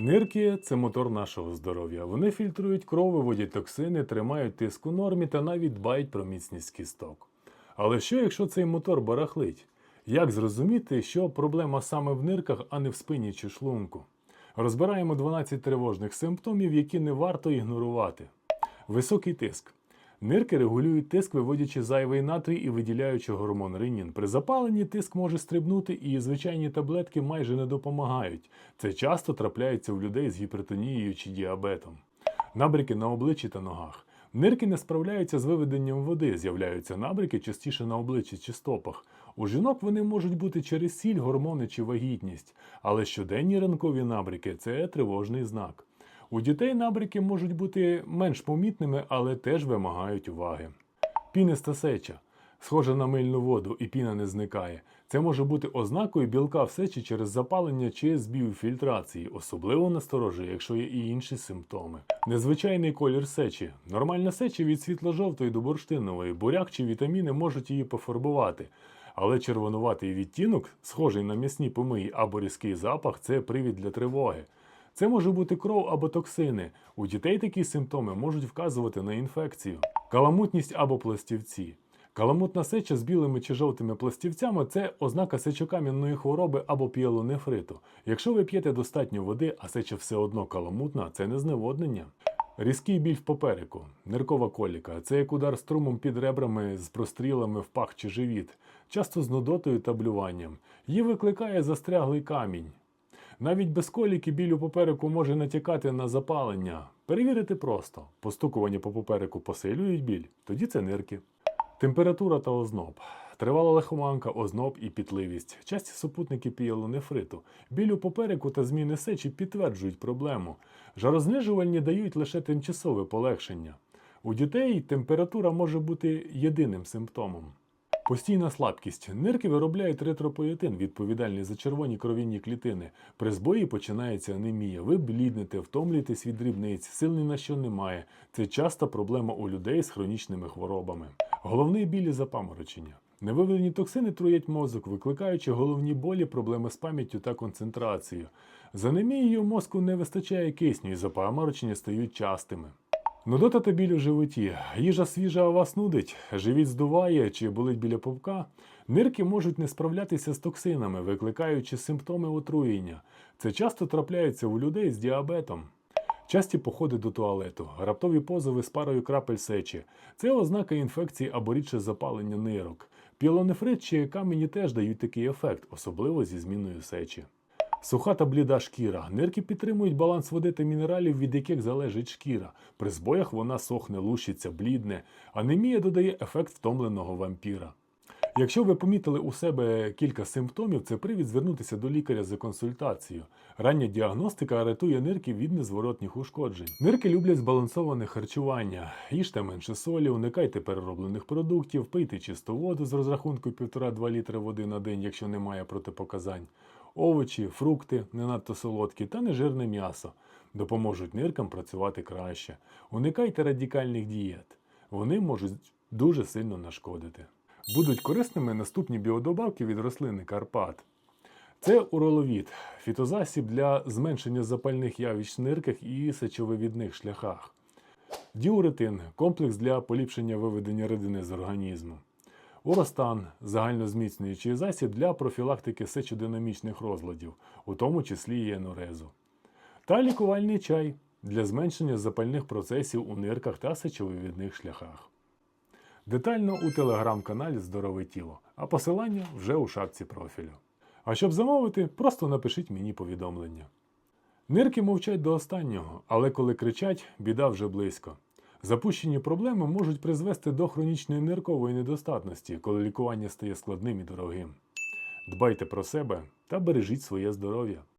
Нирки це мотор нашого здоров'я. Вони фільтрують кров, виводять токсини, тримають тиск у нормі та навіть дбають про міцність кісток. Але що, якщо цей мотор барахлить? Як зрозуміти, що проблема саме в нирках, а не в спині чи шлунку? Розбираємо 12 тривожних симптомів, які не варто ігнорувати. Високий тиск. Нирки регулюють тиск, виводячи зайвий натрій і виділяючи гормон ренін. При запаленні тиск може стрибнути, і звичайні таблетки майже не допомагають. Це часто трапляється у людей з гіпертонією чи діабетом. Набряки на обличчі та ногах. Нирки не справляються з виведенням води, з'являються набряки частіше на обличчі чи стопах. У жінок вони можуть бути через сіль, гормони чи вагітність, але щоденні ранкові набряки це тривожний знак. У дітей набряки можуть бути менш помітними, але теж вимагають уваги. Піниста сеча. Схожа на мильну воду і піна не зникає. Це може бути ознакою білка в сечі через запалення чи збій фільтрації, особливо насторожує, якщо є і інші симптоми. Незвичайний колір сечі. Нормальна сеча від світло-жовтої до бурштинової, буряк чи вітаміни можуть її пофарбувати. Але червонуватий відтінок, схожий на м'ясні помиї або різкий запах, це привід для тривоги. Це може бути кров або токсини. У дітей такі симптоми можуть вказувати на інфекцію, каламутність або пластівці. Каламутна сеча з білими чи жовтими пластівцями це ознака сечокам'яної хвороби або піелонефриту. Якщо ви п'єте достатньо води, а сеча все одно каламутна, це не зневоднення. Різкий біль в попереку, ниркова коліка це як удар струмом під ребрами з прострілами в пах чи живіт, часто з нудотою та блюванням. Її викликає застряглий камінь. Навіть без коліки біль у попереку може натякати на запалення. Перевірити просто. Постукування по попереку посилюють біль, тоді це нирки. Температура та озноб. Тривала лихоманка, озноб і пітливість. Часті супутники піелонефриту. Біль у попереку та зміни сечі підтверджують проблему. Жарознижувальні дають лише тимчасове полегшення. У дітей температура може бути єдиним симптомом. Постійна слабкість. Нирки виробляють ретропоетин, відповідальний за червоні кров'яні клітини. При збої починається анемія. Ви бліднете, втомлюєтесь від дрібниць, сил ні на що немає. Це часта проблема у людей з хронічними хворобами. Головний біль запаморочення. Невиведені токсини труять мозок, викликаючи головні болі, проблеми з пам'яттю та концентрацією. З анемією мозку не вистачає кисню і запаморочення стають частими. Нудота та біль у животі. Їжа свіжа а вас нудить, живіт здуває чи болить біля повка. Нирки можуть не справлятися з токсинами, викликаючи симптоми отруєння. Це часто трапляється у людей з діабетом. Часті походи до туалету, раптові позови з парою крапель сечі. Це ознака інфекції або рідше запалення нирок. Пілонефрит чи камені теж дають такий ефект, особливо зі зміною сечі. Суха та бліда шкіра. Нирки підтримують баланс води та мінералів, від яких залежить шкіра. При збоях вона сохне, лущиться, блідне. Анемія додає ефект втомленого вампіра. Якщо ви помітили у себе кілька симптомів, це привід звернутися до лікаря за консультацією. Рання діагностика рятує нирки від незворотніх ушкоджень. Нирки люблять збалансоване харчування. Їжте менше солі, уникайте перероблених продуктів, пийте чисту воду з розрахунку 1,5-2 літри води на день, якщо немає протипоказань. Овочі, фрукти, не надто солодкі та нежирне м'ясо допоможуть ниркам працювати краще. Уникайте радикальних дієт. Вони можуть дуже сильно нашкодити. Будуть корисними наступні біодобавки від рослини Карпат. Це уроловід, фітозасіб для зменшення запальних явищ в нирках і сечовивідних шляхах. Діуретин комплекс для поліпшення виведення рідини з організму. Уростан загальнозміцнюючий засіб для профілактики сечодинамічних розладів, у тому числі і енурезу. Та лікувальний чай для зменшення запальних процесів у нирках та сечовивідних шляхах. Детально у телеграм-каналі Здорове тіло, а посилання вже у шапці профілю. А щоб замовити, просто напишіть мені повідомлення. Нирки мовчать до останнього, але коли кричать, біда вже близько. Запущені проблеми можуть призвести до хронічної ниркової недостатності, коли лікування стає складним і дорогим. Дбайте про себе та бережіть своє здоров'я.